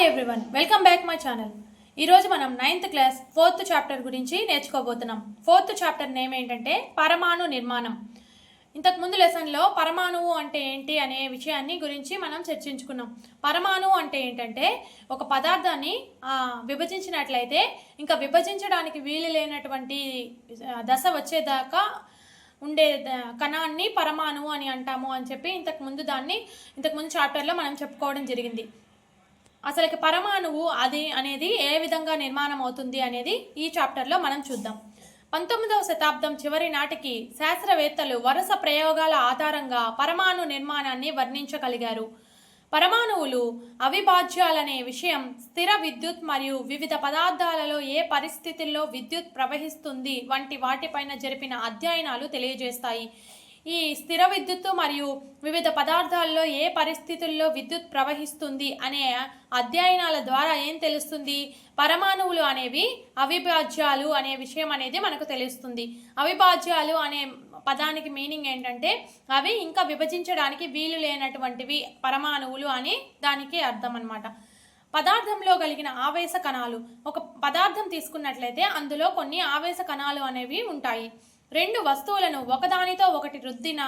Hi everyone welcome back my channel ఈరోజు మనం ninth class fourth chapter గురించి నేర్చుకోబోతున్నాం. Fourth chapter name ఏంటంటే పరమాణు నిర్మాణం. ఇంతకు ముందు లెసన్లో పరమాణువు అంటే ఏంటి అనే విషయాన్ని గురించి మనం చర్చించుకున్నాం. పరమాణువు అంటే ఏంటంటే ఒక పదార్థాన్ని విభజించినట్లయితే ఇంకా విభజించడానికి వీలు లేనటువంటి దశ వచ్చేదాకా ఉండే కణాన్ని పరమాణువు అని అంటాము అని చెప్పి ఇంతకు ముందు దాన్ని ఇంతకు ముందు చాప్టర్లో మనం చెప్పుకోవడం జరిగింది. అసలుకి పరమాణువు అది అనేది ఏ విధంగా నిర్మాణం అవుతుంది అనేది ఈ చాప్టర్లో మనం చూద్దాం. పంతొమ్మిదవ శతాబ్దం చివరి నాటికి శాస్త్రవేత్తలు వరుస ప్రయోగాల ఆధారంగా పరమాణు నిర్మాణాన్ని వర్ణించగలిగారు. పరమాణువులు అవిభాజ్యాలనే విషయం స్థిర విద్యుత్ మరియు వివిధ పదార్థాలలో ఏ పరిస్థితుల్లో విద్యుత్ ప్రవహిస్తుంది వంటి వాటిపైన జరిపిన అధ్యయనాలు తెలియజేస్తాయి. ఈ స్థిర విద్యుత్తు మరియు వివిధ పదార్థాల్లో ఏ పరిస్థితుల్లో విద్యుత్ ప్రవహిస్తుంది అనే అధ్యయనాల ద్వారా ఏం తెలుస్తుంది? పరమాణువులు అనేవి అవిభాజ్యాలు అనే విషయం అనేది మనకు తెలుస్తుంది. అవిభాజ్యాలు అనే పదానికి మీనింగ్ ఏంటంటే అవి ఇంకా విభజించడానికి వీలు లేనటువంటివి పరమాణువులు అని దానికి అర్థం అన్నమాట. పదార్థంలో కలిగిన ఆవేశ కణాలు ఒక పదార్థం తీసుకున్నట్లయితే అందులో కొన్ని ఆవేశ కణాలు అనేవి ఉంటాయి. రెండు వస్తువులను ఒకదానితో ఒకటి రుద్దిన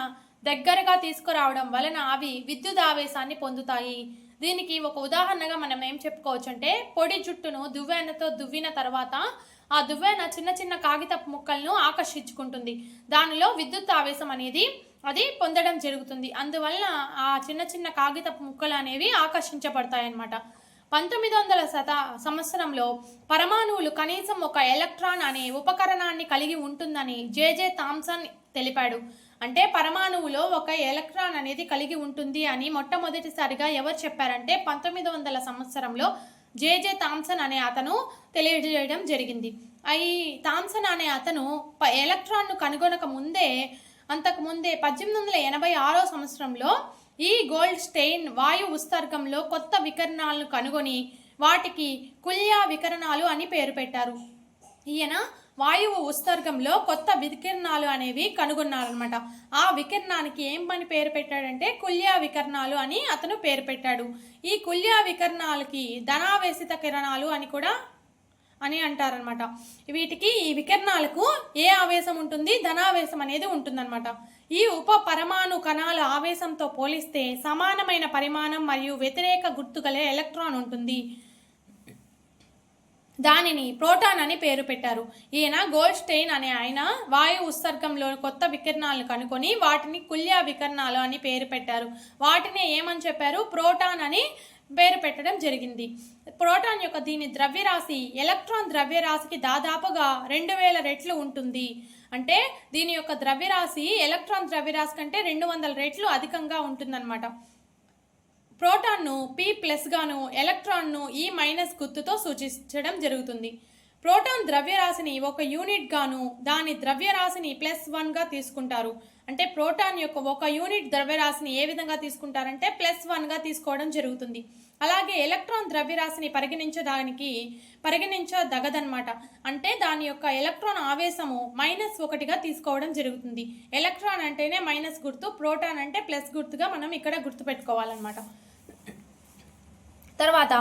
దగ్గరగా తీసుకురావడం వలన అవి విద్యుత్ ఆవేశాన్ని పొందుతాయి. దీనికి ఒక ఉదాహరణగా మనం ఏం చెప్పుకోవచ్చు అంటే పొడి జుట్టును దువ్వెనతో దువ్విన తర్వాత ఆ దువ్వెన చిన్న చిన్న కాగితపు ముక్కలను ఆకర్షించుకుంటుంది. దానిలో విద్యుత్ ఆవేశం అనేది అది పొందడం జరుగుతుంది. అందువలన ఆ చిన్న చిన్న కాగితపు ముక్కలు అనేవి ఆకర్షించబడతాయి అన్నమాట పంతొమ్మిది వందల శత సంవత్సరంలో పరమాణువులు కనీసం ఒక ఎలక్ట్రాన్ అనే ఉపకరణాన్ని కలిగి ఉంటుందని జేజే థామ్సన్ తెలిపాడు. అంటే పరమాణువులో ఒక ఎలక్ట్రాన్ అనేది కలిగి ఉంటుంది అని మొట్టమొదటిసారిగా ఎవరు చెప్పారంటే పంతొమ్మిది వందల సంవత్సరంలో జేజే థామ్సన్ అనే అతను తెలియజేయడం జరిగింది. ఈ థామ్సన్ అనే అతను ప- ఎలక్ట్రాన్ను కనుగొనక ముందే అంతకు ముందే పద్దెనిమిది వందల ఎనభై ఆరో సంవత్సరంలో ఈ గోల్డ్ స్టెయిన్ వాయు ఉత్సర్గంలో కొత్త వికరణాలను కనుగొని వాటికి కుల్యా వికరణాలు అని పేరు పెట్టారు. ఈయన వాయువు ఉత్సర్గంలో కొత్త వికిరణాలు అనేవి కనుగొన్నారనమాట ఆ వికిరణానికి ఏం పని పేరు పెట్టాడంటే కుల్యా వికరణాలు అని అతను పేరు పెట్టాడు. ఈ కుల్యా వికరణాలకి ధనావేశిత కిరణాలు అని కూడా అని అంటారనమాట వీటికి ఈ వికిరణాలకు ఏ ఆవేశం ఉంటుంది? ధనావేశం అనేది ఉంటుందన్నమాట. ఈ ఉప పరమాణు కణాల ఆవేశంతో పోలిస్తే సమానమైన పరిమాణం మరియు వ్యతిరేక గుర్తుగలే ఎలక్ట్రాన్ ఉంటుంది. దానిని ప్రోటాన్ అని పేరు పెట్టారు. ఈయన గోల్డ్ స్టెయిన్ అనే ఆయన వాయు ఉత్సర్గంలో కొత్త వికిరణాలను కనుకొని వాటిని కుల్యా వికరణాలు అని పేరు పెట్టారు. వాటిని ఏమని చెప్పారు? ప్రోటాన్ అని పేరు పెట్టడం జరిగింది. ప్రోటాన్ యొక్క దీని ద్రవ్యరాశి ఎలక్ట్రాన్ ద్రవ్యరాశికి దాదాపుగా రెండు వేల రెట్లు ఉంటుంది. అంటే దీని యొక్క ద్రవ్యరాశి ఎలక్ట్రాన్ ద్రవ్యరాశి కంటే రెండు వందల రెట్లు అధికంగా ఉంటుందన్నమాట. ప్రోటాన్ను పి ప్లస్గాను ఎలక్ట్రాన్ను e ఈ మైనస్ గుర్తుతో సూచించడం జరుగుతుంది. ప్రోటాన్ ద్రవ్యరాశిని ఒక యూనిట్ గాను దాని ద్రవ్యరాశిని ప్లస్ వన్గా తీసుకుంటారు. అంటే ప్రోటాన్ యొక్క ఒక యూనిట్ ద్రవ్యరాశిని ఏ విధంగా తీసుకుంటారంటే ప్లస్ వన్గా తీసుకోవడం జరుగుతుంది. అలాగే ఎలక్ట్రాన్ ద్రవ్యరాశిని పరిగణించడానికి పరిగణించదగదనమాట అంటే దాని యొక్క ఎలక్ట్రాన్ ఆవేశము మైనస్ ఒకటిగా తీసుకోవడం జరుగుతుంది. ఎలక్ట్రాన్ అంటేనే మైనస్ గుర్తు ప్రోటాన్ అంటే ప్లస్ గుర్తుగా మనం ఇక్కడ గుర్తుపెట్టుకోవాలన్నమాట. తర్వాత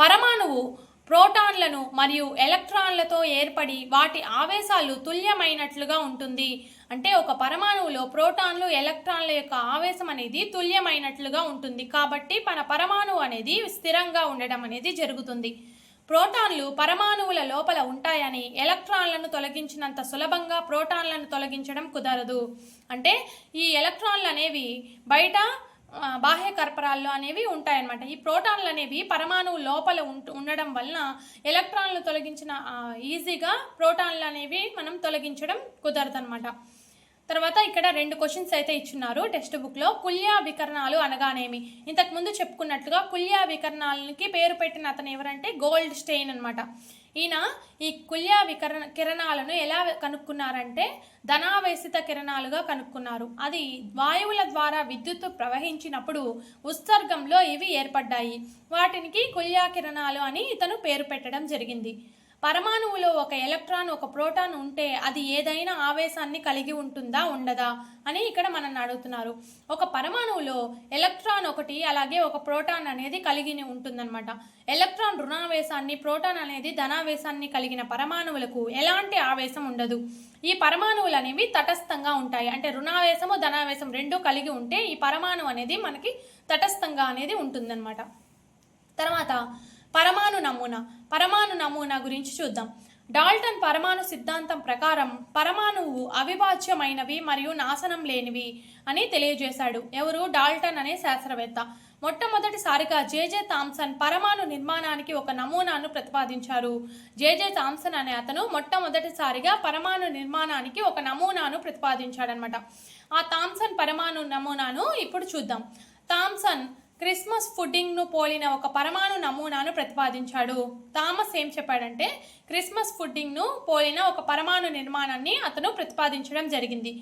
పరమాణువు ప్రోటాన్లను మరియు ఎలక్ట్రాన్లతో ఏర్పడి వాటి ఆవేశాలు తుల్యమైనట్లుగా ఉంటుంది. అంటే ఒక పరమాణువులో ప్రోటాన్లు ఎలక్ట్రాన్ల యొక్క ఆవేశం అనేది తుల్యమైనట్లుగా ఉంటుంది. కాబట్టి మన పరమాణువు అనేది స్థిరంగా ఉండడం అనేది జరుగుతుంది. ప్రోటాన్లు పరమాణువుల లోపల ఉంటాయని ఎలక్ట్రాన్లను తొలగించినంత సులభంగా ప్రోటాన్లను తొలగించడం కుదరదు. అంటే ఈ ఎలక్ట్రాన్లు అనేవి బయట బాహ్య కర్పరాల్లో అనేవి ఉంటాయన్నమాట. ఈ ప్రోటాన్లు అనేవి పరమాణువు లోపల ఉంట ఉండడం వలన ఎలక్ట్రాన్లు తొలగించిన ఈజీగా ప్రోటాన్లు అనేవి మనం తొలగించడం కుదరదన్నమాట. తర్వాత ఇక్కడ రెండు క్వశ్చన్స్ అయితే ఇచ్చున్నారు టెక్స్ట్ బుక్లో కుల్యా వికరణాలు అనగానేమి? ఇంతకు ముందు చెప్పుకున్నట్లుగా కుల్యా వికరణాలకి పేరు పెట్టిన అతను ఎవరంటే గోల్డ్ స్టెయిన్ అనమాట ఈయన ఈ కుల్య వికరణ కిరణాలను ఎలా కనుక్కున్నారంటే ధనావేశిత కిరణాలుగా కనుక్కున్నారు. అది వాయువుల ద్వారా విద్యుత్తు ప్రవహించినప్పుడు ఉత్సర్గంలో ఇవి ఏర్పడ్డాయి. వాటికి కుల్యా కిరణాలు అని ఇతను పేరు పెట్టడం జరిగింది. పరమాణువులో ఒక ఎలక్ట్రాన్ ఒక ప్రోటాన్ ఉంటే అది ఏదైనా ఆవేశాన్ని కలిగి ఉంటుందా ఉండదా అని ఇక్కడ మనల్ని అడుగుతున్నారు. ఒక పరమాణువులో ఎలక్ట్రాన్ ఒకటి అలాగే ఒక ప్రోటాన్ అనేది కలిగి ఉంటుందన్నమాట. ఎలక్ట్రాన్ రుణావేశాన్ని ప్రోటాన్ అనేది ధనావేశాన్ని కలిగిన పరమాణువులకు ఎలాంటి ఆవేశం ఉండదు. ఈ పరమాణువులు అనేవి తటస్థంగా ఉంటాయి. అంటే రుణావేశము ధనావేశం రెండూ కలిగి ఉంటే ఈ పరమాణువు అనేది మనకి తటస్థంగా అనేది ఉంటుందన్నమాట. తర్వాత పరమాణు నమూనా పరమాణు నమూనా గురించి చూద్దాం. డాల్టన్ పరమాణు సిద్ధాంతం ప్రకారం పరమాణువు అవిభాజ్యమైనవి మరియు నాశనం లేనివి అని తెలియజేశాడు. ఎవరు? డాల్టన్ అనే శాస్త్రవేత్త. మొట్టమొదటిసారిగా జేజే థామ్సన్ పరమాణు నిర్మాణానికి ఒక నమూనాను ప్రతిపాదించారు. జేజే థామ్సన్ అనే అతను మొట్టమొదటిసారిగా పరమాణు నిర్మాణానికి ఒక నమూనాను ప్రతిపాదించాడనమాట ఆ థామ్సన్ పరమాణు నమూనాను ఇప్పుడు చూద్దాం. థామ్సన్ క్రిస్మస్ ఫుడ్డింగ్ను పోలిన ఒక పరమాణు నమూనాను ప్రతిపాదించాడు. థామస్ ఏం చెప్పాడంటే క్రిస్మస్ ఫుడ్డింగ్ను పోలిన ఒక పరమాణు నిర్మాణాన్ని అతను ప్రతిపాదించడం జరిగింది.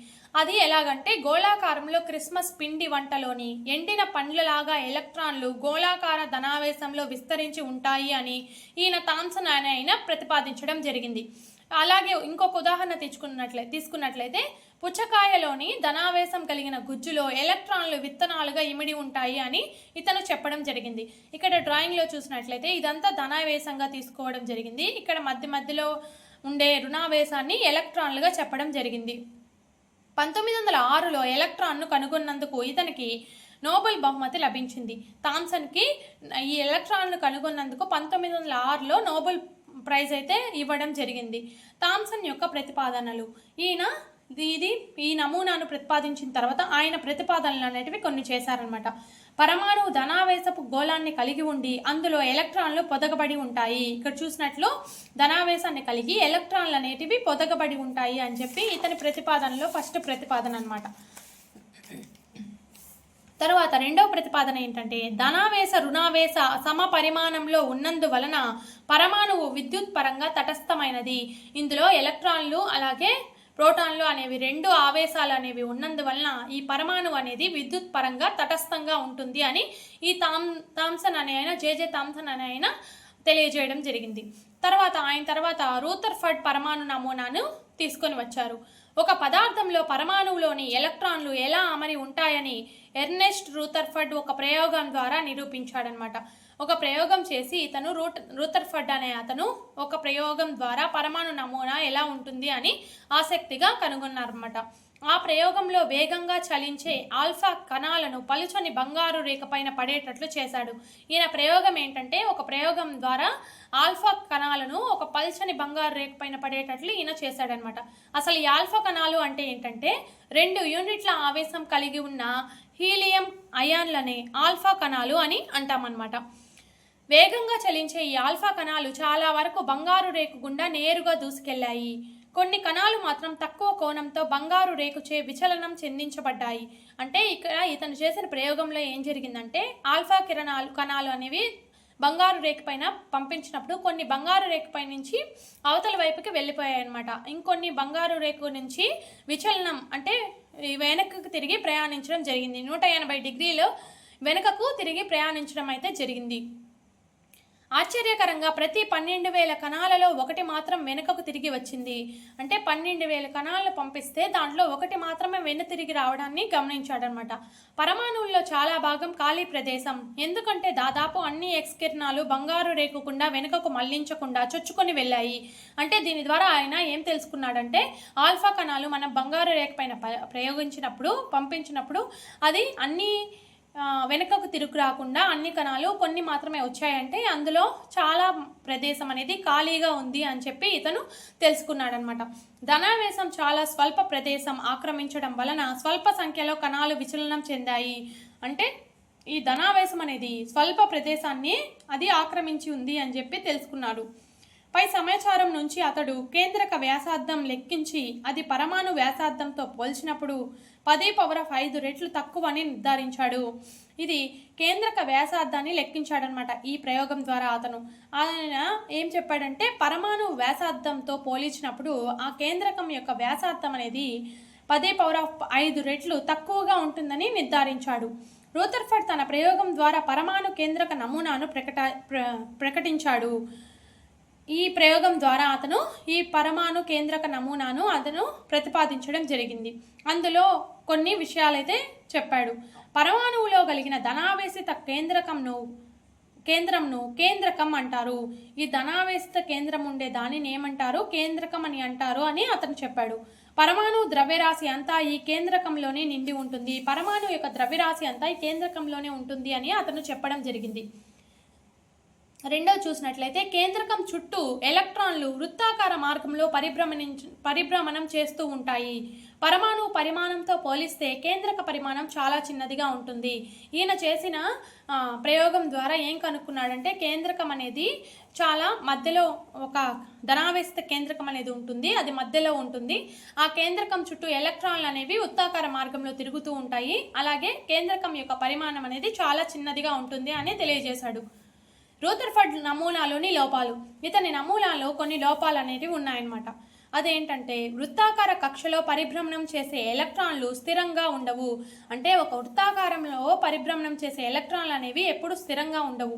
అది ఎలాగంటే గోళాకారంలో క్రిస్మస్ పిండి వంటలోని ఎండిన పండ్లలాగా ఎలక్ట్రాన్లు గోళాకార ధనావేశంలో విస్తరించి ఉంటాయి అని ఈయన థామ్సన్ అనే ఆయన ప్రతిపాదించడం జరిగింది. అలాగే ఇంకొక ఉదాహరణ తెచ్చుకున్నట్లయితే తీసుకున్నట్లయితే పుచ్చకాయలోని ధనావేశం కలిగిన గుజ్జులో ఎలక్ట్రాన్లు విత్తనాలుగా ఇమిడి ఉంటాయి అని ఇతను చెప్పడం జరిగింది. ఇక్కడ డ్రాయింగ్లో చూసినట్లయితే ఇదంతా ధనావేశంగా తీసుకోవడం జరిగింది. ఇక్కడ మధ్య మధ్యలో ఉండే రుణావేశాన్ని ఎలక్ట్రాన్లుగా చెప్పడం జరిగింది. పంతొమ్మిది వందల ఆరులో ఎలక్ట్రాన్ను కనుగొన్నందుకు ఇతనికి నోబెల్ బహుమతి లభించింది. థామ్సన్కి ఈ ఎలక్ట్రాన్ను కనుగొన్నందుకు పంతొమ్మిది వందల ఆరులో నోబెల్ ప్రైజ్ అయితే ఇవ్వడం జరిగింది. థామ్సన్ యొక్క ప్రతిపాదనలు. ఈయన ఇది ఈ నమూనాను ప్రతిపాదించిన తర్వాత ఆయన ప్రతిపాదనలు అనేటివి కొన్ని చేశారనమాట పరమాణు ధనావేశపు గోళాన్ని కలిగి ఉండి అందులో ఎలక్ట్రాన్లు పొదగబడి ఉంటాయి. ఇక్కడ చూసినట్లు ధనావేశాన్ని కలిగి ఎలక్ట్రాన్లు అనేటివి పొదగబడి ఉంటాయి అని చెప్పి ఇతని ప్రతిపాదనలో ఫస్ట్ ప్రతిపాదన అనమాట తర్వాత రెండవ ప్రతిపాదన ఏంటంటే ధనావేశ రుణావేశ సమ పరిమాణంలో ఉన్నందువలన పరమాణువు విద్యుత్ పరంగా తటస్థమైనది. ఇందులో ఎలక్ట్రాన్లు అలాగే ప్రోటాన్లు అనేవి రెండు ఆవేశాలు అనేవి ఉన్నందువలన ఈ పరమాణువు అనేది విద్యుత్ పరంగా తటస్థంగా ఉంటుంది అని ఈ థామ్ థామ్సన్ అనే ఆయన జేజే థామ్సన్ అనే ఆయన తెలియజేయడం జరిగింది. తర్వాత ఆయన తర్వాత రూథర్ఫర్డ్ పరమాణు నమూనాను తీసుకొని వచ్చారు. ఒక పదార్థంలో పరమాణువులోని ఎలక్ట్రాన్లు ఎలా అమరి ఉంటాయని ఎర్నెస్ట్ రూథర్ఫర్డ్ ఒక ప్రయోగం ద్వారా నిరూపించాడనమాట ఒక ప్రయోగం చేసి ఇతను రూట్ రూతర్ఫర్డ్ అనే అతను ఒక ప్రయోగం ద్వారా పరమాణు నమూనా ఎలా ఉంటుంది అని ఆసక్తిగా కనుగొన్నారన్నమాట. ఆ ప్రయోగంలో వేగంగా చలించే ఆల్ఫా కణాలను పలుచని బంగారు రేఖ పైన పడేటట్లు చేశాడు. ఈయన ప్రయోగం ఏంటంటే ఒక ప్రయోగం ద్వారా ఆల్ఫా కణాలను ఒక పల్చని బంగారు రేఖ పైన పడేటట్లు ఈయన చేశాడనమాట అసలు ఈ ఆల్ఫా కణాలు అంటే ఏంటంటే రెండు యూనిట్ల ఆవేశం కలిగి ఉన్న హీలియం అయాన్లనే ఆల్ఫా కణాలు అని అంటామన్నమాట. వేగంగా చలించే ఈ ఆల్ఫా కణాలు చాలా వరకు బంగారు రేకు గుండా నేరుగా దూసుకెళ్ళాయి. కొన్ని కణాలు మాత్రం తక్కువ కోణంతో బంగారు రేకుచే విచలనం చెందించబడ్డాయి. అంటే ఇక్కడ ఇతను చేసిన ప్రయోగంలో ఏం జరిగిందంటే ఆల్ఫా కిరణాలు కణాలు అనేవి బంగారు రేఖ పైన పంపించినప్పుడు కొన్ని బంగారు రేఖ పై నుంచి అవతల వైపుకి వెళ్ళిపోయాయి అనమాట ఇంకొన్ని బంగారు రేఖ నుంచి విచలనం అంటే వెనక్కి తిరిగి ప్రయాణించడం జరిగింది. నూట ఎనభై డిగ్రీలు వెనుకకు తిరిగి ప్రయాణించడం అయితే జరిగింది. ఆశ్చర్యకరంగా ప్రతి పన్నెండు వేల కణాలలో ఒకటి మాత్రం వెనుకకు తిరిగి వచ్చింది. అంటే పన్నెండు వేల కణాలను పంపిస్తే దాంట్లో ఒకటి మాత్రమే వెను తిరిగి రావడాన్ని గమనించాడనమాట పరమాణువుల్లో చాలా భాగం ఖాళీ ప్రదేశం. ఎందుకంటే దాదాపు అన్ని ఎక్స్ కిరణాలు బంగారు రేకుకుండా వెనుకకు మళ్ళించకుండా చొచ్చుకొని వెళ్ళాయి. అంటే దీని ద్వారా ఆయన ఏం తెలుసుకున్నాడంటే ఆల్ఫా కణాలు మనం బంగారు రేఖ పైన ప్రయోగించినప్పుడు పంపించినప్పుడు అది అన్ని వెనుకకు తిరుగు రాకుండా అన్ని కణాలు కొన్ని మాత్రమే వచ్చాయంటే అందులో చాలా ప్రదేశం అనేది ఖాళీగా ఉంది అని చెప్పి ఇతను తెలుసుకున్నాడనమాట ధనావేశం చాలా స్వల్ప ప్రదేశం ఆక్రమించడం వలన స్వల్ప సంఖ్యలో కణాలు విచలనం చెందాయి. అంటే ఈ ధనావేశం అనేది స్వల్ప ప్రదేశాన్ని అది ఆక్రమించి ఉంది అని చెప్పి తెలుసుకున్నాడు. పై సమాచారం నుంచి అతడు కేంద్రక వ్యాసార్థం లెక్కించి అది పరమాణు వ్యాసార్థంతో పోల్చినప్పుడు పది పవర్ ఆఫ్ ఐదు రెట్లు తక్కువ అని నిర్ధారించాడు. ఇది కేంద్రక వ్యాసార్థాన్ని లెక్కించాడనమాట ఈ ప్రయోగం ద్వారా అతను. ఆయన ఏం చెప్పాడంటే పరమాణు వ్యాసార్థంతో పోల్చినప్పుడు ఆ కేంద్రకం యొక్క వ్యాసార్థం అనేది పదే పవర్ ఆఫ్ ఐదు రెట్లు తక్కువగా ఉంటుందని నిర్ధారించాడు. రూథర్ఫర్డ్ తన ప్రయోగం ద్వారా పరమాణు కేంద్రక నమూనాను ప్రకట ప్ర- ప్రకటించాడు. ఈ ప్రయోగం ద్వారా అతను ఈ పరమాణు కేంద్రక నమూనాను అతను ప్రతిపాదించడం జరిగింది. అందులో కొన్ని విషయాలైతే చెప్పాడు. పరమాణువులో కలిగిన ధనావేశిత కేంద్రకంను కేంద్రంను కేంద్రకం అంటారు. ఈ ధనావేశిత కేంద్రం ఉండే దానిని ఏమంటారు? కేంద్రకం అని అంటారు అని అతను చెప్పాడు. పరమాణు ద్రవ్యరాశి అంతా ఈ కేంద్రకంలోనే నిండి ఉంటుంది. పరమాణు యొక్క ద్రవ్యరాశి అంతా ఈ కేంద్రకంలోనే ఉంటుంది అని అతను చెప్పడం జరిగింది. రెండవ చూసినట్లయితే కేంద్రకం చుట్టూ ఎలక్ట్రాన్లు వృత్తాకార మార్గంలో పరిభ్రమణించ పరిభ్రమణం చేస్తూ ఉంటాయి. పరమాణు పరిమాణంతో పోలిస్తే కేంద్రక పరిమాణం చాలా చిన్నదిగా ఉంటుంది. ఈయన చేసిన ప్రయోగం ద్వారా ఏం కనుక్కున్నాడంటే కేంద్రకం అనేది చాలా మధ్యలో ఒక ధనావేశిత కేంద్రకం అనేది ఉంటుంది. అది మధ్యలో ఉంటుంది. ఆ కేంద్రకం చుట్టూ ఎలక్ట్రాన్లు అనేవి వృత్తాకార మార్గంలో తిరుగుతూ ఉంటాయి. అలాగే కేంద్రకం యొక్క పరిమాణం అనేది చాలా చిన్నదిగా ఉంటుంది అని తెలియజేశాడు. రూథర్ఫర్డ్ నమూనాలోని లోపాలు. ఇతని నమూనాలో కొన్ని లోపాలు అనేవి ఉన్నాయన్నమాట. అదేంటంటే వృత్తాకార కక్షలో పరిభ్రమణం చేసే ఎలక్ట్రాన్లు స్థిరంగా ఉండవు. అంటే ఒక వృత్తాకారంలో పరిభ్రమణం చేసే ఎలక్ట్రాన్లు అనేవి ఎప్పుడు స్థిరంగా ఉండవు.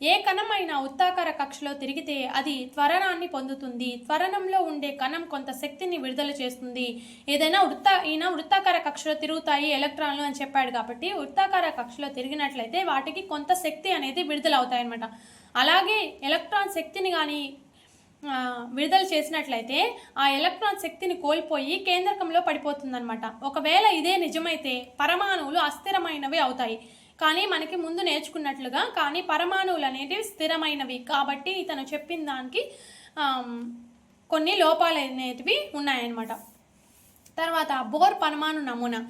ఏ కణమైన వృత్తాకార కక్షలో తిరిగితే అది త్వరణాన్ని పొందుతుంది. త్వరణంలో ఉండే కణం కొంత శక్తిని విడుదల చేస్తుంది. ఏదైనా వృత్త ఈయన వృత్తాకార కక్షలో తిరుగుతాయి ఎలక్ట్రాన్లు అని చెప్పాడు కాబట్టి వృత్తాకార కక్షలో తిరిగినట్లయితే వాటికి కొంత శక్తి అనేది విడుదల అవుతాయి అన్నమాట అలాగే ఎలక్ట్రాన్ శక్తిని కానీ విడుదల చేసినట్లయితే ఆ ఎలక్ట్రాన్ శక్తిని కోల్పోయి కేంద్రకంలో పడిపోతుందన్నమాట. ఒకవేళ ఇదే నిజమైతే పరమాణువులు అస్థిరమైనవి అవుతాయి. కానీ మనకి ముందు నేర్చుకున్నట్లుగా కానీ పరమాణువులు అనేటివి స్థిరమైనవి. కాబట్టి ఇతను చెప్పిన దానికి కొన్ని లోపాలు అనేటివి ఉన్నాయన్నమాట. తర్వాత బోర్ పరమాణు నమూనా.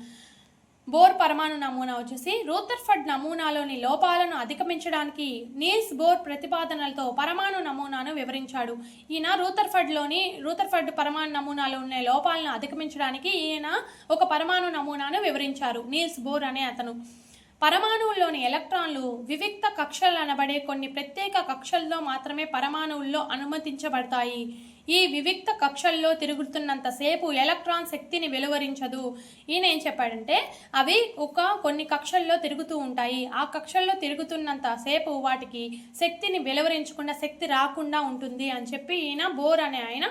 బోర్ పరమాణు నమూనా వచ్చేసి రూథర్ఫర్డ్ నమూనాలోని లోపాలను అధిగమించడానికి నీల్స్ బోర్ ప్రతిపాదనలతో పరమాణు నమూనాను వివరించాడు. ఈయన రూథర్ఫర్డ్లోని రూథర్ఫర్డ్ పరమాణు నమూనాలో ఉన్న లోపాలను అధిగమించడానికి ఈయన ఒక పరమాణు నమూనాను వివరించారు. నీల్స్ బోర్ అనే అతను. పరమాణువుల్లోని ఎలక్ట్రాన్లు వివిక్త కక్షలు అనబడే కొన్ని ప్రత్యేక కక్షల్లో మాత్రమే పరమాణువుల్లో అనుమతించబడతాయి. ఈ వివిక్త కక్షల్లో తిరుగుతున్నంతసేపు ఎలక్ట్రాన్ శక్తిని వెలువరించదు. ఈయన ఏం చెప్పాడంటే అవి ఒక కొన్ని కక్షల్లో తిరుగుతూ ఉంటాయి. ఆ కక్షల్లో తిరుగుతున్నంతసేపు వాటికి శక్తిని వెలువరించకుండా శక్తి రాకుండా ఉంటుంది అని చెప్పి ఈయన బోర్ అనే ఆయన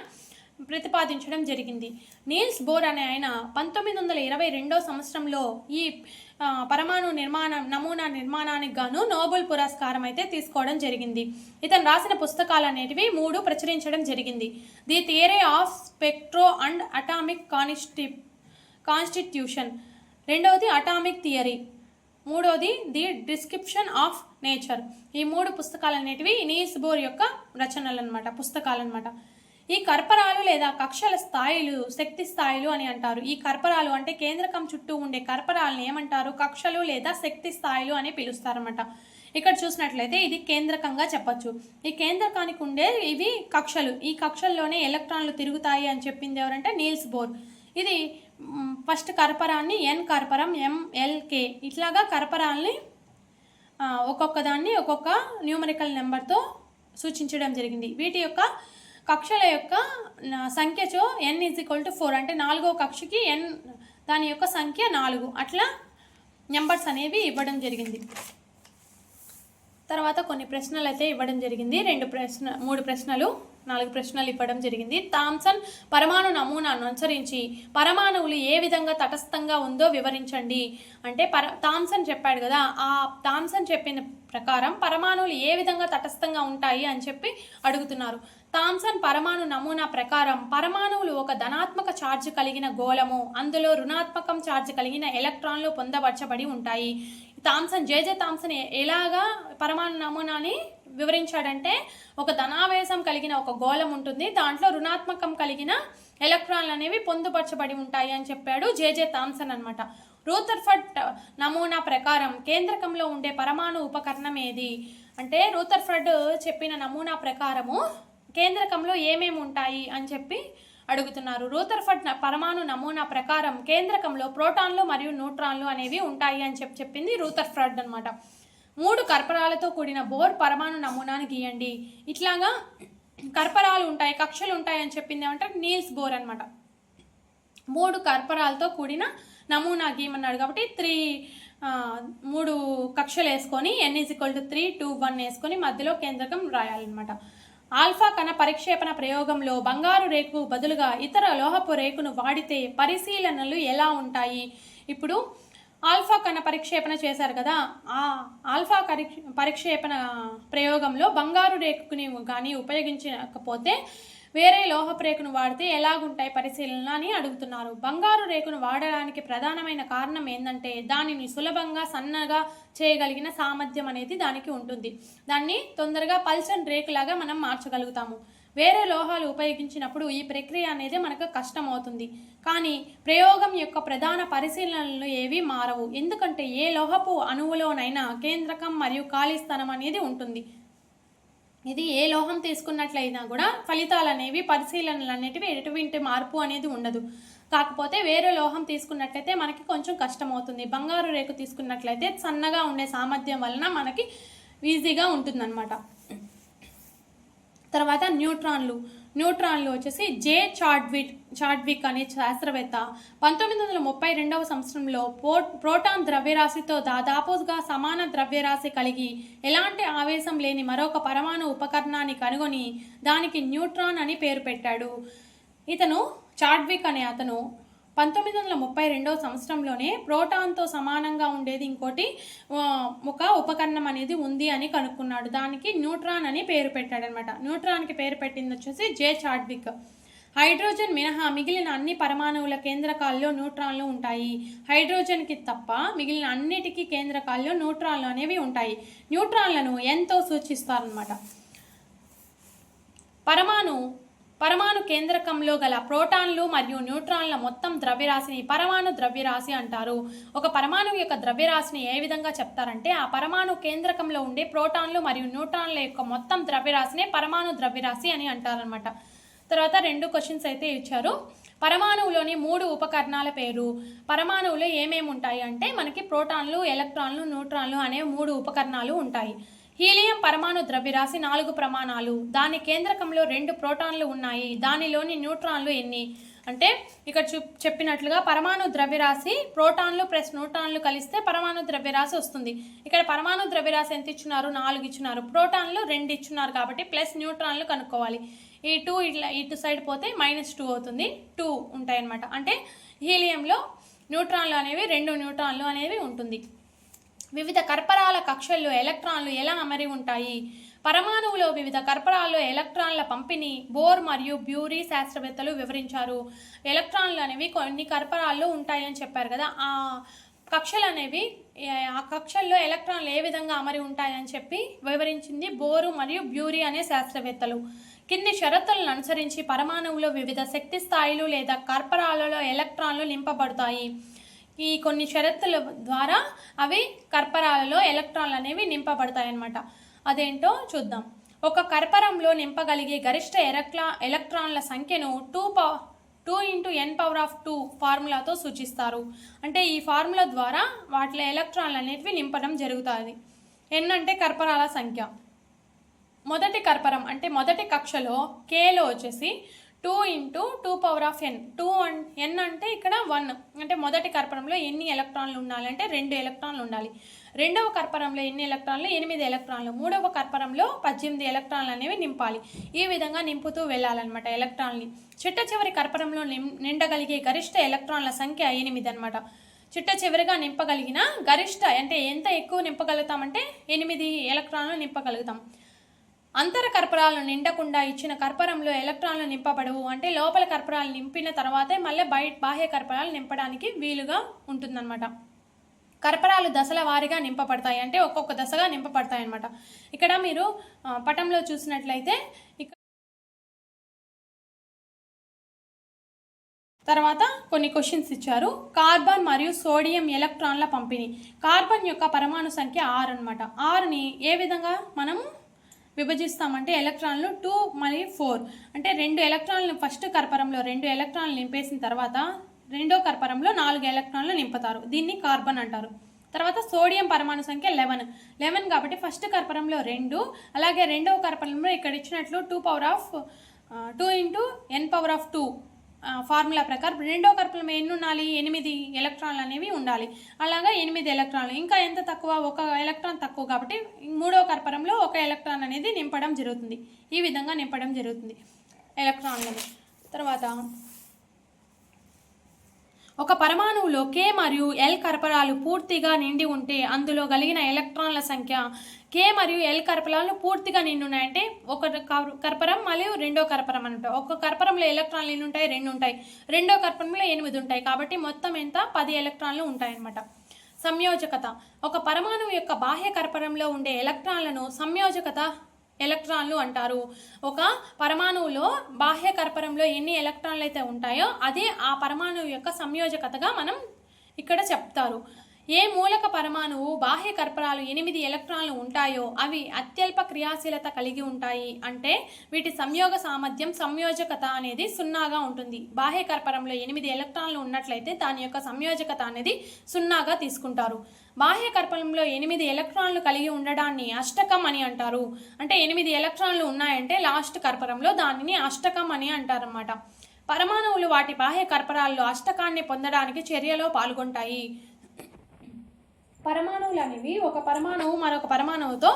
ప్రతిపాదించడం జరిగింది. నీల్స్ బోర్ అనే ఆయన పంతొమ్మిది వందల ఇరవై రెండో సంవత్సరంలో ఈ పరమాణు నిర్మాణం నమూనా నిర్మాణానికి గాను నోబెల్ పురస్కారం అయితే తీసుకోవడం జరిగింది. ఇతను రాసిన పుస్తకాలు అనేటివి మూడు ప్రచురించడం జరిగింది. The theory of spectro and atomic consti constitution. రెండవది అటామిక్ థియరీ. మూడోది ది డిస్క్రిప్షన్ ఆఫ్ నేచర్. ఈ మూడు పుస్తకాలు అనేటివి నీస్ బోర్ యొక్క రచనలు అనమాట పుస్తకాలు అనమాట ఈ కర్పరాలు లేదా కక్షల స్థాయిలు శక్తి స్థాయిలు అని అంటారు. ఈ కర్పరాలు అంటే కేంద్రకం చుట్టూ ఉండే కర్పరాలను ఏమంటారు? కక్షలు లేదా శక్తి స్థాయిలు అని పిలుస్తారన్నమాట. ఇక్కడ చూసినట్లయితే ఇది కేంద్రకంగా చెప్పచ్చు. ఈ కేంద్రకానికి ఉండే ఇవి కక్షలు. ఈ కక్షల్లోనే ఎలక్ట్రాన్లు తిరుగుతాయి అని చెప్పింది ఎవరంటే నీల్స్ బోర్. ఇది ఫస్ట్ కర్పరాన్ని ఎన్ కర్పరం ఎంఎల్కే ఇట్లాగా కర్పరాల్ని ఒక్కొక్క దాన్ని ఒక్కొక్క న్యూమరికల్ నెంబర్తో సూచించడం జరిగింది. వీటి యొక్క కక్షల యొక్క సంఖ్యచో N is equal to four అంటే నాలుగో కక్షకి ఎన్ దాని యొక్క సంఖ్య నాలుగు. అట్లా నెంబర్స్ అనేవి ఇవ్వడం జరిగింది. తర్వాత కొన్ని ప్రశ్నలు అయితే ఇవ్వడం జరిగింది. రెండు ప్రశ్న మూడు ప్రశ్నలు నాలుగు ప్రశ్నలు ఇవ్వడం జరిగింది. థామ్సన్ పరమాణు నమూనాను అనుసరించి పరమాణువులు ఏ విధంగా తటస్థంగా ఉందో వివరించండి. అంటే పర థామ్సన్ చెప్పాడు కదా ఆ థామ్సన్ చెప్పిన ప్రకారం పరమాణువులు ఏ విధంగా తటస్థంగా ఉంటాయి అని చెప్పి అడుగుతున్నారు. థామ్సన్ పరమాణు నమూనా ప్రకారం పరమాణువులు ఒక ధనాత్మక ఛార్జ్ కలిగిన గోళము. అందులో రుణాత్మకం ఛార్జ్ కలిగిన ఎలక్ట్రాన్లు పొందపరచబడి ఉంటాయి. థామ్సన్ జేజే థామ్సన్ ఎలాగా పరమాణు నమూనాని వివరించాడంటే ఒక ధనావేశం కలిగిన ఒక గోళం ఉంటుంది. దాంట్లో రుణాత్మకం కలిగిన ఎలక్ట్రాన్లు అనేవి పొందుపరచబడి ఉంటాయి అని చెప్పాడు జేజే థామ్సన్ అనమాట రూథర్ఫర్డ్ నమూనా ప్రకారం కేంద్రకంలో ఉండే పరమాణు ఉపకరణం ఏది? అంటే రూథర్ఫర్డ్ చెప్పిన నమూనా ప్రకారము కేంద్రకంలో ఏమేమి ఉంటాయి అని చెప్పి అడుగుతున్నారు. రూథర్ఫర్డ్ పరమాణు నమూనా ప్రకారం కేంద్రకంలో ప్రోటాన్లు మరియు న్యూట్రాన్లు అనేవి ఉంటాయి అని చెప్పి చెప్పింది రూథర్ఫర్డ్ అనమాట మూడు కర్పరాలతో కూడిన బోర్ పరమాణు నమూనాను గీయండి. ఇట్లాగా కర్పరాలు ఉంటాయి కక్షలు ఉంటాయి అని చెప్పింది ఏమంటారు నీల్స్ బోర్ అనమాట మూడు కర్పరాలతో కూడిన నమూనా గీయమన్నాడు కాబట్టి త్రీ మూడు కక్షలు వేసుకొని N is equal to three two one వేసుకొని మధ్యలో కేంద్రకం రాయాలన్నమాట. ఆల్ఫా కణ పరిక్షేపణ ప్రయోగంలో బంగారు రేకు బదులుగా ఇతర లోహపు రేకును వాడితే పరిశీలనలు ఎలా ఉంటాయి? ఇప్పుడు ఆల్ఫా కణ పరిక్షేపణ చేశారు కదా. ఆ ఆల్ఫా పరిక్షేపణ ప్రయోగంలో బంగారు రేకుని కానీ ఉపయోగించకపోతే వేరే లోహపు రేకును వాడితే ఎలాగుంటాయి పరిశీలన అని అడుగుతున్నారు. బంగారు రేకును వాడడానికి ప్రధానమైన కారణం ఏంటంటే దానిని సులభంగా సన్నగా చేయగలిగిన సామర్థ్యం అనేది దానికి ఉంటుంది. దాన్ని తొందరగా పల్చని రేకులాగా మనం మార్చగలుగుతాము. వేరే లోహాలు ఉపయోగించినప్పుడు ఈ ప్రక్రియ అనేది మనకు కష్టం అవుతుంది కానీ ప్రయోగం యొక్క ప్రధాన పరిశీలనలు ఏవి మారవు. ఎందుకంటే ఏ లోహపు అణువులోనైనా కేంద్రకం మరియు ఖాళీ స్థలం అనేది ఉంటుంది. ఇది ఏ లోహం తీసుకున్నట్లయినా కూడా ఫలితాలు అనేవి పరిశీలనలు అనేటివి ఎటువంటి మార్పు అనేది ఉండదు. కాకపోతే వేరే లోహం తీసుకున్నట్లయితే మనకి కొంచెం కష్టం అవుతుంది బంగారు రేకు తీసుకున్నట్లయితే సన్నగా ఉండే సామర్థ్యం వలన మనకి ఈజీగా ఉంటుందన్నమాట. తర్వాత న్యూట్రాన్లు. న్యూట్రాన్లు వచ్చేసి జే చాడ్విట్ చాడ్విక్ అనే శాస్త్రవేత్త పంతొమ్మిది వందల ముప్పై రెండవ సంవత్సరంలో పో ప్రోటాన్ ద్రవ్యరాశితో దాదాపుగా సమాన ద్రవ్యరాశి కలిగి ఎలాంటి ఆవేశం లేని మరొక పరమాణు ఉపకరణాన్ని కనుగొని దానికి న్యూట్రాన్ అని పేరు పెట్టాడు. ఇతను చాడ్విక్ అనే అతను పంతొమ్మిది వందల ముప్పై రెండవ సంవత్సరంలోనే ప్రోటాన్తో సమానంగా ఉండేది ఇంకోటి ఒక ఉపకరణం అనేది ఉంది అని కనుక్కున్నాడు. దానికి న్యూట్రాన్ అని పేరు పెట్టాడనమాట. న్యూట్రాన్కి పేరు పెట్టింది వచ్చేసి జే చాడ్విక్. హైడ్రోజన్ మినహా మిగిలిన అన్ని పరమాణువుల కేంద్రకాల్లో న్యూట్రాన్లు ఉంటాయి. హైడ్రోజన్కి తప్ప మిగిలిన అన్నిటికీ కేంద్రకాల్లో న్యూట్రాన్లు అనేవి ఉంటాయి. న్యూట్రాన్లను ఎంతో సూచిస్తారనమాట. పరమాణు పరమాణు కేంద్రకంలో గల ప్రోటాన్లు మరియు న్యూట్రాన్ల మొత్తం ద్రవ్యరాశిని పరమాణు ద్రవ్యరాశి అంటారు. ఒక పరమాణువు యొక్క ద్రవ్యరాశిని ఏ విధంగా చెప్తారంటే ఆ పరమాణు కేంద్రకంలో ఉండే ప్రోటాన్లు మరియు న్యూట్రాన్ల యొక్క మొత్తం ద్రవ్యరాశినే పరమాణు ద్రవ్యరాశి అని అంటారనమాట తర్వాత రెండు క్వశ్చన్స్ అయితే ఇచ్చారు. పరమాణువులోని మూడు ఉపకరణాల పేరు. పరమాణువులో ఏమేమి ఉంటాయి అంటే మనకి ప్రోటాన్లు ఎలక్ట్రాన్లు న్యూట్రాన్లు అనే మూడు ఉపకరణాలు ఉంటాయి. హీలియం పరమాణు ద్రవ్యరాశి నాలుగు ప్రమాణాలు. దాని కేంద్రకంలో రెండు ప్రోటాన్లు ఉన్నాయి. దానిలోని న్యూట్రాన్లు ఎన్ని? అంటే ఇక్కడ చూ చెప్పినట్లుగా పరమాణు ద్రవ్యరాశి ప్రోటాన్లు ప్లస్ న్యూట్రాన్లు కలిస్తే పరమాణు ద్రవ్యరాశి వస్తుంది. ఇక్కడ పరమాణు ద్రవ్యరాశి ఎంత ఇచ్చినారు? నాలుగు ఇచ్చినారు. ప్రోటాన్లు రెండు ఇచ్చున్నారు కాబట్టి ప్లస్ న్యూట్రాన్లు కనుక్కోవాలి. ఈ టూ ఇట్లా ఇటు సైడ్ పోతే మైనస్ టూ అవుతుంది. టూ ఉంటాయన్నమాట. అంటే హీలియంలో న్యూట్రాన్లు అనేవి రెండు న్యూట్రాన్లు అనేవి ఉంటుంది. వివిధ కర్పరాల కక్షల్లో ఎలక్ట్రాన్లు ఎలా అమరి ఉంటాయి? పరమాణువులో వివిధ కర్పరాల్లో ఎలక్ట్రాన్ల పంపిణీ బోర్ మరియు బ్యూరీ శాస్త్రవేత్తలు వివరించారు. ఎలక్ట్రాన్లు అనేవి కొన్ని కర్పరాల్లో ఉంటాయని చెప్పారు కదా ఆ కక్షలు అనేవి ఆ కక్షల్లో ఎలక్ట్రాన్లు ఏ విధంగా అమరి ఉంటాయని చెప్పి వివరించింది బోరు మరియు బ్యూరీ అనే శాస్త్రవేత్తలు. కింది షరతులను అనుసరించి పరమాణువులో వివిధ శక్తి స్థాయిలు లేదా కర్పరాలలో ఎలక్ట్రాన్లు నింపబడతాయి. ఈ కొన్ని షరతుల ద్వారా అవి కర్పరాలలో ఎలక్ట్రాన్లు అనేవి నింపబడతాయి అన్నమాట అదేంటో చూద్దాం. ఒక కర్పరంలో నింపగలిగే గరిష్ట ఎలక్ట్రా ఎలక్ట్రాన్ల సంఖ్యను two power two into N power of two ఫార్ములాతో సూచిస్తారు. అంటే ఈ ఫార్ములా ద్వారా వాటిలో ఎలక్ట్రాన్లు అనేటివి నింపడం జరుగుతుంది. ఎన్ అంటే కర్పరాల సంఖ్య. మొదటి కర్పరం అంటే మొదటి కక్షలో కేలో వచ్చేసి two into two power of N. Two అన్ ఎన్ అంటే ఇక్కడ వన్. అంటే మొదటి కర్పరంలో ఎన్ని ఎలక్ట్రాన్లు ఉండాలి అంటే రెండు ఎలక్ట్రాన్లు ఉండాలి. రెండవ కర్పరంలో ఎన్ని ఎలక్ట్రాన్లు? ఎనిమిది ఎలక్ట్రాన్లు. మూడవ కర్పరంలో పద్దెనిమిది ఎలక్ట్రాన్లు అనేవి నింపాలి. ఈ విధంగా నింపుతూ వెళ్ళాలన్నమాట ఎలక్ట్రాన్ని. చిట్ట చివరి కర్పరంలో నిం- నిండగలిగే గరిష్ట ఎలక్ట్రాన్ల సంఖ్య ఎనిమిది అనమాట చిట్ట చివరిగా నింపగలిగిన గరిష్ట అంటే ఎంత ఎక్కువ నింపగలుగుతామంటే ఎనిమిది ఎలక్ట్రాన్లు నింపగలుగుతాం. అంతర కర్పరాలను నిండకుండా ఇచ్చిన కర్పరంలో ఎలక్ట్రాన్లు నింపబడవు. అంటే లోపల కర్పరాలు నింపిన తర్వాతే మళ్ళీ బయట బాహ్య కర్పరాలు నింపడానికి వీలుగా ఉంటుందన్నమాట. కర్పరాలు దశల వారీగా నింపబడతాయి. అంటే ఒక్కొక్క దశగా నింపబడతాయి అన్నమాట ఇక్కడ మీరు పటంలో చూసినట్లయితే ఇక్కడ తర్వాత కొన్ని క్వశ్చన్స్ ఇచ్చారు. కార్బన్ మరియు సోడియం ఎలక్ట్రాన్ల పంపిణీ. కార్బన్ యొక్క పరమాణు సంఖ్య ఆరు అనమాట ఆరుని ఏ విధంగా మనము విభజిస్తామంటే ఎలక్ట్రాన్లు టూ మరియు ఫోర్. అంటే రెండు ఎలక్ట్రాన్లు ఫస్ట్ కర్పరంలో రెండు ఎలక్ట్రాన్లు నింపేసిన తర్వాత రెండో కర్పరంలో నాలుగు ఎలక్ట్రాన్లు నింపుతారు. దీన్ని కార్బన్ అంటారు. తర్వాత సోడియం పరమాణు సంఖ్య లెవెన్. లెవెన్ కాబట్టి ఫస్ట్ కర్పరంలో రెండు అలాగే రెండవ కర్పరంలో ఇక్కడ ఇచ్చినట్లు two power of two into N power of two. Formula ప్రకారం రెండో కర్పలం ఎన్ని ఉండాలి ఎనిమిది ఎలక్ట్రాన్లు అనేవి ఉండాలి. అలాగా ఎనిమిది ఎలక్ట్రాన్లు. ఇంకా ఎంత తక్కువ? ఒక ఎలక్ట్రాన్ తక్కువ కాబట్టి మూడో కర్పరంలో ఒక ఎలక్ట్రాన్ అనేది నింపడం జరుగుతుంది. ఈ విధంగా నింపడం జరుగుతుంది ఎలక్ట్రాన్లను. తర్వాత ఒక పరమాణువులో కే మరియు ఎల్ కర్పరాలు పూర్తిగా నిండి ఉంటే అందులో కలిగిన ఎలక్ట్రాన్ల సంఖ్య కే మరియు ఎల్ కర్పరాలు పూర్తిగా నిండున్నాయంటే ఒక కర్పరం మరియు రెండో కర్పరం అని ఉంటాయి ఒక కర్పరంలో ఎలక్ట్రాన్లు ఎన్ని ఉంటాయి? రెండు ఉంటాయి. రెండో కర్పరంలో ఎనిమిది ఉంటాయి. కాబట్టి మొత్తం ఎంత? పది ఎలక్ట్రాన్లు ఉంటాయన్నమాట సంయోజకత. ఒక పరమాణువు యొక్క బాహ్య కర్పరంలో ఉండే ఎలక్ట్రాన్లను సంయోజకత ఎలక్ట్రాన్లు అంటారు. ఒక పరమాణువులో బాహ్య కర్పరంలో ఎన్ని ఎలక్ట్రాన్లు అయితే ఉంటాయో అదే ఆ పరమాణువు యొక్క సంయోజకతగా మనం ఇక్కడ చెప్తారు. ఏ మూలక పరమాణువు బాహ్య కర్పరాలు ఎనిమిది ఎలక్ట్రాన్లు ఉంటాయో అవి అత్యల్ప క్రియాశీలత కలిగి ఉంటాయి. అంటే వీటి సంయోగ సామర్థ్యం సంయోజకత అనేది సున్నాగా ఉంటుంది. బాహ్య కర్పరంలో ఎనిమిది ఎలక్ట్రాన్లు ఉన్నట్లయితే దాని యొక్క సంయోజకత అనేది సున్నాగా తీసుకుంటారు. బాహ్య కర్పరంలో ఎనిమిది ఎలక్ట్రాన్లు కలిగి ఉండడాన్ని అష్టకం అని అంటారు. అంటే ఎనిమిది ఎలక్ట్రాన్లు ఉన్నాయంటే లాస్ట్ కర్పరంలో దానిని అష్టకం అని అంటారన్నమాట. పరమాణువులు వాటి బాహ్య కర్పరాల్లో అష్టకాన్ని పొందడానికి చర్యలో పాల్గొంటాయి. పరమాణువులు అనేవి ఒక పరమాణువు మరొక పరమాణువుతో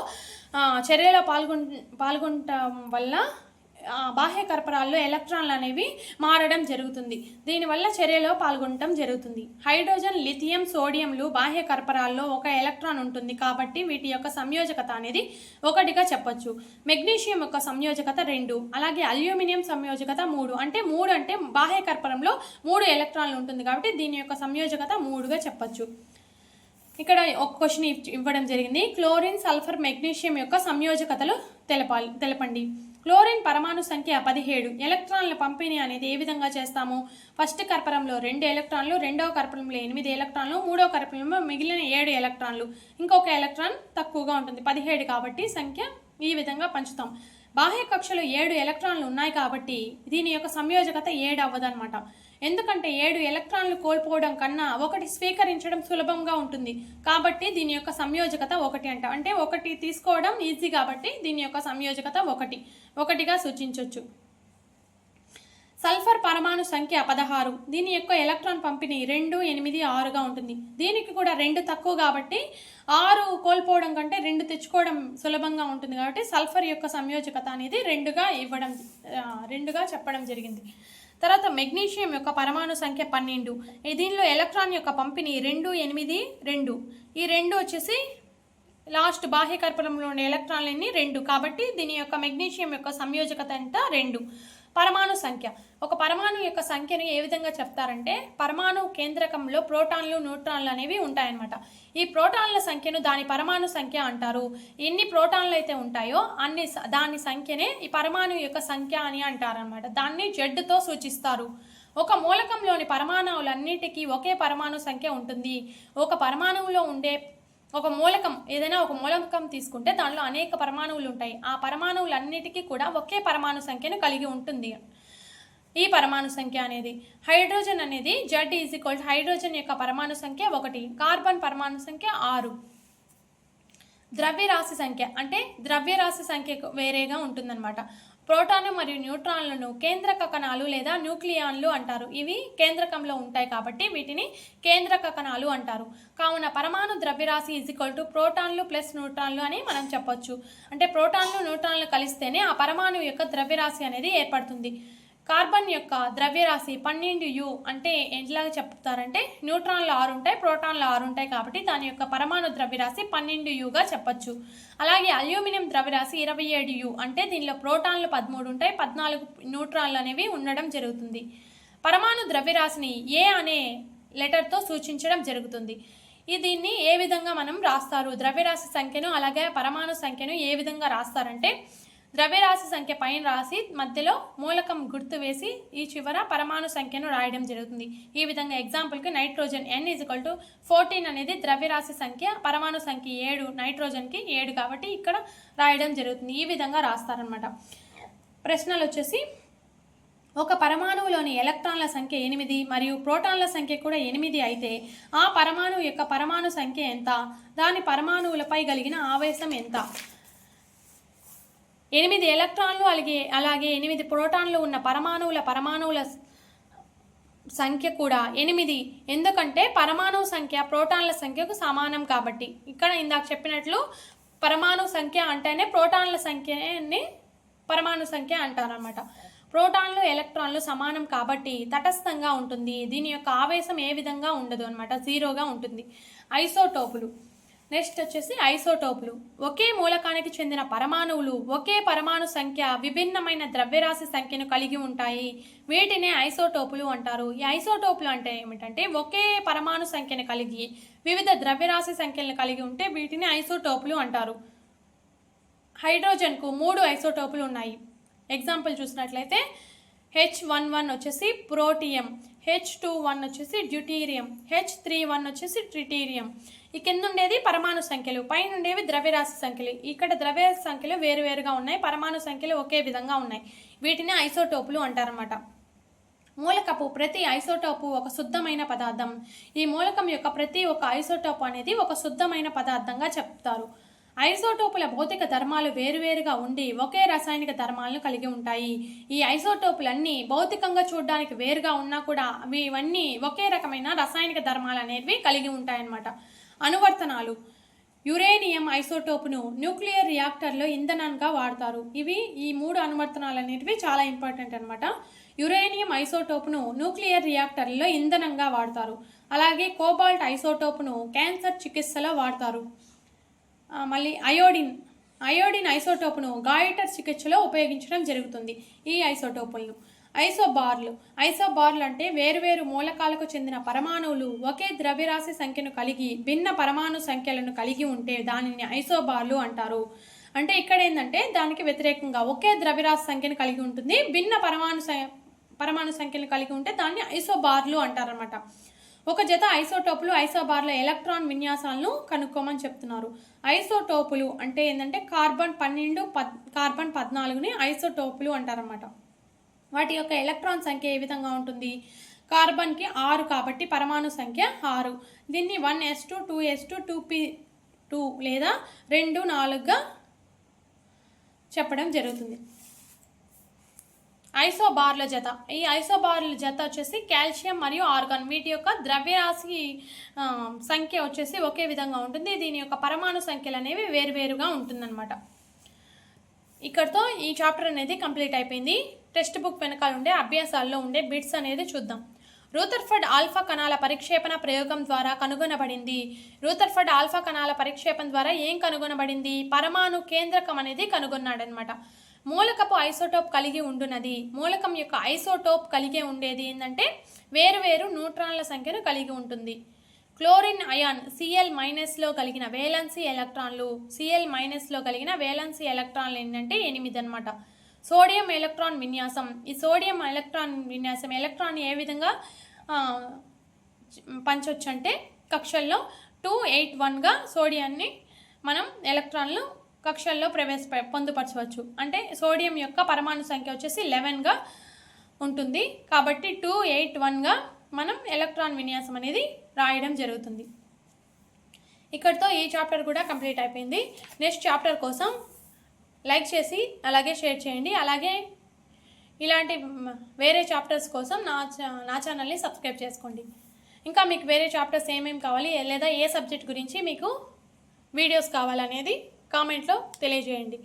చర్యలో పాల్గొన్ పాల్గొనటం వల్ల బాహ్య కర్పరాల్లో ఎలక్ట్రాన్లు అనేవి మారడం జరుగుతుంది. దీనివల్ల చర్యలో పాల్గొనటం జరుగుతుంది. హైడ్రోజన్ లిథియం సోడియంలు బాహ్య కర్పరాల్లో ఒక ఎలక్ట్రాన్ ఉంటుంది కాబట్టి వీటి యొక్క సంయోజకత అనేది ఒకటిగా చెప్పొచ్చు. మెగ్నీషియం యొక్క సంయోజకత రెండు అలాగే అల్యూమినియం సంయోజకత మూడు. అంటే మూడు అంటే బాహ్య కర్పరంలో మూడు ఎలక్ట్రాన్లు ఉంటుంది కాబట్టి దీని యొక్క సంయోజకత మూడుగా చెప్పొచ్చు. ఇక్కడ ఒక క్వశ్చన్ ఇవ్వడం జరిగింది. క్లోరిన్ సల్ఫర్ మెగ్నీషియం యొక్క సంయోజకతలు తెలపాలి తెలపండి. క్లోరిన్ పరమాణు సంఖ్య పదిహేడు. ఎలక్ట్రాన్ల పంపిణీ అనేది ఏ విధంగా చేస్తాము? ఫస్ట్ కర్పరంలో రెండు ఎలక్ట్రాన్లు రెండవ కర్పరంలో ఎనిమిది ఎలక్ట్రాన్లు మూడవ కర్పరంలో మిగిలిన ఏడు ఎలక్ట్రాన్లు. ఇంకొక ఎలక్ట్రాన్ తక్కువగా ఉంటుంది పదిహేడు కాబట్టి సంఖ్య ఈ విధంగా పంచుతాం. బాహ్య కక్షలో ఏడు ఎలక్ట్రాన్లు ఉన్నాయి కాబట్టి దీని యొక్క సంయోజకత ఏడు అవ్వదన్నమాట. ఎందుకంటే ఏడు ఎలక్ట్రాన్లు కోల్పోవడం కన్నా ఒకటి స్వీకరించడం సులభంగా ఉంటుంది. కాబట్టి దీని యొక్క సంయోజకత ఒకటి అంట. అంటే ఒకటి తీసుకోవడం ఈజీ కాబట్టి దీని యొక్క సంయోజకత ఒకటి. ఒకటిగా సూచించవచ్చు సల్ఫర్ పరమాణు సంఖ్య పదహారు. దీని యొక్క ఎలక్ట్రాన్ పంపిణీ రెండు ఎనిమిది ఆరుగా ఉంటుంది. దీనికి కూడా రెండు తక్కువ కాబట్టి ఆరు కోల్పోవడం కంటే రెండు తెచ్చుకోవడం సులభంగా ఉంటుంది కాబట్టి సల్ఫర్ యొక్క సంయోజకత అనేది రెండుగా ఇవ్వడం రెండుగా చెప్పడం జరిగింది. తర్వాత మెగ్నీషియం యొక్క పరమాణు సంఖ్య పన్నెండు. దీనిలో ఎలక్ట్రాన్ యొక్క పంపిణీ రెండు ఎనిమిది రెండు. ఈ రెండు వచ్చేసి లాస్ట్ బాహ్య కర్పరంలో ఉండే ఎలక్ట్రాన్లన్నీ రెండు. కాబట్టి దీని యొక్క మెగ్నీషియం యొక్క సంయోజకత ఎంత? రెండు. పరమాణు సంఖ్య. ఒక పరమాణు యొక్క సంఖ్యను ఏ విధంగా చెప్తారంటే పరమాణు కేంద్రకంలో ప్రోటాన్లు న్యూట్రాన్లు అనేవి ఉంటాయన్నమాట. ఈ ప్రోటాన్ల సంఖ్యను దాని పరమాణు సంఖ్య అంటారు. ఎన్ని ప్రోటాన్లు అయితే ఉంటాయో అన్ని దాని సంఖ్యనే ఈ పరమాణు యొక్క సంఖ్య అని అంటారనమాట దాన్ని జెడ్తో సూచిస్తారు. ఒక మూలకంలోని పరమాణువులన్నిటికీ ఒకే పరమాణు సంఖ్య ఉంటుంది. ఒక పరమాణువులో ఉండే ఒక మూలకం ఏదైనా ఒక మూలకం తీసుకుంటే దానిలో అనేక పరమాణువులు ఉంటాయి. ఆ పరమాణువులన్నిటికీ కూడా ఒకే పరమాణు సంఖ్యను కలిగి ఉంటుంది. ఈ పరమాణు సంఖ్య అనేది హైడ్రోజన్ అనేది జడ్ ఈజ్ ఈక్వల్ హైడ్రోజన్ యొక్క పరమాణు సంఖ్య ఒకటి కార్బన్ పరమాణు సంఖ్య ఆరు. ద్రవ్యరాశి సంఖ్య అంటే ద్రవ్యరాశి సంఖ్య వేరేగా ఉంటుందన్నమాట. ప్రోటాన్ మరియు న్యూట్రాన్లను కేంద్రక కణాలు లేదా న్యూక్లియాన్లు అంటారు. ఇవి కేంద్రకంలో ఉంటాయి కాబట్టి వీటిని కేంద్రక కణాలు అంటారు. కావున పరమాణు ద్రవ్యరాశి ఈజ్ ఈక్వల్ టు ప్రోటాన్లు ప్లస్ న్యూట్రాన్లు అని మనం చెప్పొచ్చు. అంటే ప్రోటాన్లు న్యూట్రాన్లు కలిస్తేనే ఆ పరమాణు యొక్క ద్రవ్యరాశి అనేది ఏర్పడుతుంది. కార్బన్ యొక్క ద్రవ్యరాశి పన్నెండు యు అంటే ఎట్లా చెప్తారంటే న్యూట్రాన్లు ఆరు ఉంటాయి ప్రోటాన్లు ఆరు ఉంటాయి కాబట్టి దాని యొక్క పరమాణు ద్రవ్యరాశి పన్నెండు యుగా చెప్పొచ్చు. అలాగే అల్యూమినియం ద్రవ్యరాశి ఇరవై ఏడు యు అంటే దీనిలో ప్రోటాన్లు పదమూడు ఉంటాయి పద్నాలుగు న్యూట్రాన్లు అనేవి ఉండడం జరుగుతుంది. పరమాణు ద్రవ్యరాశిని ఏ అనే లెటర్తో సూచించడం జరుగుతుంది. ఈ దీన్ని ఏ విధంగా మనం రాస్తారు? ద్రవ్యరాశి సంఖ్యను అలాగే పరమాణు సంఖ్యను ఏ విధంగా రాస్తారంటే ద్రవ్యరాశి సంఖ్య పైన రాసి మధ్యలో మూలకం గుర్తు వేసి ఈ చివర పరమాణు సంఖ్యను రాయడం జరుగుతుంది. ఈ విధంగా ఎగ్జాంపుల్కి nitrogen N is equal to fourteen అనేది ద్రవ్యరాశి సంఖ్య పరమాణు సంఖ్య ఏడు నైట్రోజన్కి ఏడు కాబట్టి ఇక్కడ రాయడం జరుగుతుంది. ఈ విధంగా రాస్తారనమాట ప్రశ్నలు వచ్చేసి ఒక పరమాణువులోని ఎలక్ట్రాన్ల సంఖ్య ఎనిమిది మరియు ప్రోటాన్ల సంఖ్య కూడా ఎనిమిది అయితే ఆ పరమాణువు యొక్క పరమాణు సంఖ్య ఎంత? దాని పరమాణువులపై కలిగిన ఆవేశం ఎంత? ఎనిమిది ఎలక్ట్రాన్లు అలాగే అలాగే ఎనిమిది ప్రోటాన్లు ఉన్న పరమాణువుల పరమాణువుల సంఖ్య కూడా ఎనిమిది. ఎందుకంటే పరమాణు సంఖ్య ప్రోటాన్ల సంఖ్యకు సమానం కాబట్టి. ఇక్కడ ఇందాక చెప్పినట్లు పరమాణు సంఖ్య అంటేనే ప్రోటాన్ల సంఖ్యని పరమాణు సంఖ్య అంటారనమాట ప్రోటాన్లు ఎలక్ట్రాన్లు సమానం కాబట్టి తటస్థంగా ఉంటుంది. దీని యొక్క ఆవేశం ఏ విధంగా ఉండదు అనమాట జీరోగా ఉంటుంది. ఐసోటోపులు. నెక్స్ట్ వచ్చేసి ఐసోటోపులు. ఒకే మూలకానికి చెందిన పరమాణువులు ఒకే పరమాణు సంఖ్య విభిన్నమైన ద్రవ్యరాశి సంఖ్యను కలిగి ఉంటాయి. వీటినే ఐసోటోపులు అంటారు. ఈ ఐసోటోపులు అంటే ఏమిటంటే ఒకే పరమాణు సంఖ్యను కలిగి వివిధ ద్రవ్యరాశి సంఖ్యలను కలిగి ఉంటే వీటిని ఐసోటోపులు అంటారు. హైడ్రోజన్కు మూడు ఐసోటోపులు ఉన్నాయి. ఎగ్జాంపుల్ చూసినట్లయితే హెచ్ వన్ వన్ వచ్చేసి ప్రోటియం. హెచ్ టూ వన్ వచ్చేసి డ్యూటీరియం హెచ్ త్రీ వన్ వచ్చేసి ట్రిటీరియం. ఈ కింద ఉండేది పరమాణు సంఖ్యలు పైన ఉండేవి ద్రవ్యరాశి సంఖ్యలు. ఇక్కడ ద్రవ్యరాశి సంఖ్యలు వేరువేరుగా ఉన్నాయి పరమాణు సంఖ్యలు ఒకే విధంగా ఉన్నాయి. వీటిని ఐసోటోపులు అంటారన్నమాట. మూలకపు ప్రతి ఐసోటోపు ఒక శుద్ధమైన పదార్థం. ఈ మూలకం యొక్క ప్రతి ఒక్క ఐసోటోపు అనేది ఒక శుద్ధమైన పదార్థంగా చెప్తారు. ఐసోటోపుల భౌతిక ధర్మాలు వేరువేరుగా ఉండి ఒకే రసాయనిక ధర్మాలను కలిగి ఉంటాయి. ఈ ఐసోటోపులన్నీ భౌతికంగా చూడడానికి వేరుగా ఉన్నా కూడా అవి ఇవన్నీ ఒకే రకమైన రసాయనిక ధర్మాలు అనేవి కలిగి ఉంటాయన్నమాట. అనువర్తనాలు. యురేనియం ఐసోటోప్ను న్యూక్లియర్ రియాక్టర్లో ఇంధనంగా వాడతారు. ఇవి ఈ మూడు అనువర్తనాలు అనేటివి చాలా ఇంపార్టెంట్ అనమాట యురేనియం ఐసోటోప్ను న్యూక్లియర్ రియాక్టర్లో ఇంధనంగా వాడతారు. అలాగే కోబాల్ట్ ఐసోటోప్ను క్యాన్సర్ చికిత్సలో వాడతారు. మళ్ళీ అయోడిన్ అయోడిన్ ఐసోటోపును గాయటర్ చికిత్సలో ఉపయోగించడం జరుగుతుంది. ఈ ఐసోటోపులను ఐసోబార్లు ఐసోబార్లు అంటే వేరువేరు మూలకాలకు చెందిన పరమాణువులు ఒకే ద్రవ్యరాశి సంఖ్యను కలిగి భిన్న పరమాణు సంఖ్యలను కలిగి ఉంటే దానిని ఐసోబార్లు అంటారు. అంటే ఇక్కడ ఏంటంటే దానికి వ్యతిరేకంగా ఒకే ద్రవ్యరాశి సంఖ్యను కలిగి ఉంటుంది భిన్న పరమాణు పరమాణు సంఖ్యను కలిగి ఉంటే దాన్ని ఐసోబార్లు అంటారనమాట ఒక జత ఐసోటోపులు ఐసోబార్ల ఎలక్ట్రాన్ విన్యాసాలను కనుక్కోమని చెప్తున్నారు. ఐసోటోపులు అంటే ఏంటంటే కార్బన్ పన్నెండు పద్ కార్బన్ పద్నాలుగుని ఐసోటోపులు అంటారన్నమాట. వాటి యొక్క ఎలక్ట్రాన్ సంఖ్య ఏ విధంగా ఉంటుంది? కార్బన్కి ఆరు కాబట్టి పరమాణు సంఖ్య ఆరు. దీన్ని one S two two S two two P two లేదా రెండు నాలుగుగా చెప్పడం జరుగుతుంది. ఐసోబార్ల జత. ఈ ఐసోబార్ల జత వచ్చేసి కాల్షియం మరియు ఆర్గాన్. వీటి యొక్క ద్రవ్యరాశి సంఖ్య వచ్చేసి ఒకే విధంగా ఉంటుంది. దీని యొక్క పరమాణు సంఖ్యలు అనేవి వేరువేరుగా ఉంటుందన్నమాట. ఇక్కడతో ఈ చాప్టర్ అనేది కంప్లీట్ అయిపోయింది. టెక్స్ట్ బుక్ వెనకాల ఉండే అభ్యాసాల్లో ఉండే బిట్స్ అనేది చూద్దాం. రూథర్ఫర్డ్ ఆల్ఫా కణాల పరిక్షేపణ ప్రయోగం ద్వారా కనుగొనబడింది. రూథర్ఫర్డ్ ఆల్ఫా కణాల పరిక్షేపణ ద్వారా ఏం కనుగొనబడింది? పరమాణు కేంద్రకం అనేది కనుగొన్నాడనమాట మూలకపు ఐసోటోప్ కలిగి ఉండునది. మూలకం యొక్క ఐసోటోప్ కలిగి ఉండేది ఏంటంటే వేరువేరు న్యూట్రాన్ల సంఖ్యను కలిగి ఉంటుంది. క్లోరిన్ అయాన్ సిఎల్ మైనస్లో కలిగిన వేలన్సీ ఎలక్ట్రాన్లు సిఎల్ మైనస్లో కలిగిన వేలన్సీ ఎలక్ట్రాన్లు ఏంటంటే ఎనిమిది అనమాట సోడియం ఎలక్ట్రాన్ విన్యాసం. ఈ సోడియం ఎలక్ట్రాన్ విన్యాసం ఎలక్ట్రాన్ ఏ విధంగా ఆ, పంచొచ్చు అంటే కక్షల్లో టూ ఎయిట్ వన్గా సోడియాన్ని మనం ఎలక్ట్రాన్లు కక్షల్లో ప్రవేశ పొందుపరచవచ్చు. అంటే సోడియం యొక్క పరమాణు సంఖ్య వచ్చేసి లెవెన్గా ఉంటుంది. కాబట్టి టూ ఎయిట్ వన్గా మనం ఎలక్ట్రాన్ విన్యాసం అనేది రాయడం జరుగుతుంది. ఇక్కడితో ఈ చాప్టర్ కూడా కంప్లీట్ అయిపోయింది. నెక్స్ట్ చాప్టర్ కోసం లైక్ చేసి అలాగే షేర్ చేయండి. అలాగే ఇలాంటి వేరే చాప్టర్స్ కోసం నా నా ఛానల్ని సబ్స్క్రైబ్ చేసుకోండి. ఇంకా మీకు వేరే చాప్టర్స్ ఏమేమి కావాలి లేదా ఏ సబ్జెక్ట్ గురించి మీకు వీడియోస్ కావాలనేది కామెంట్లో తెలియజేయండి.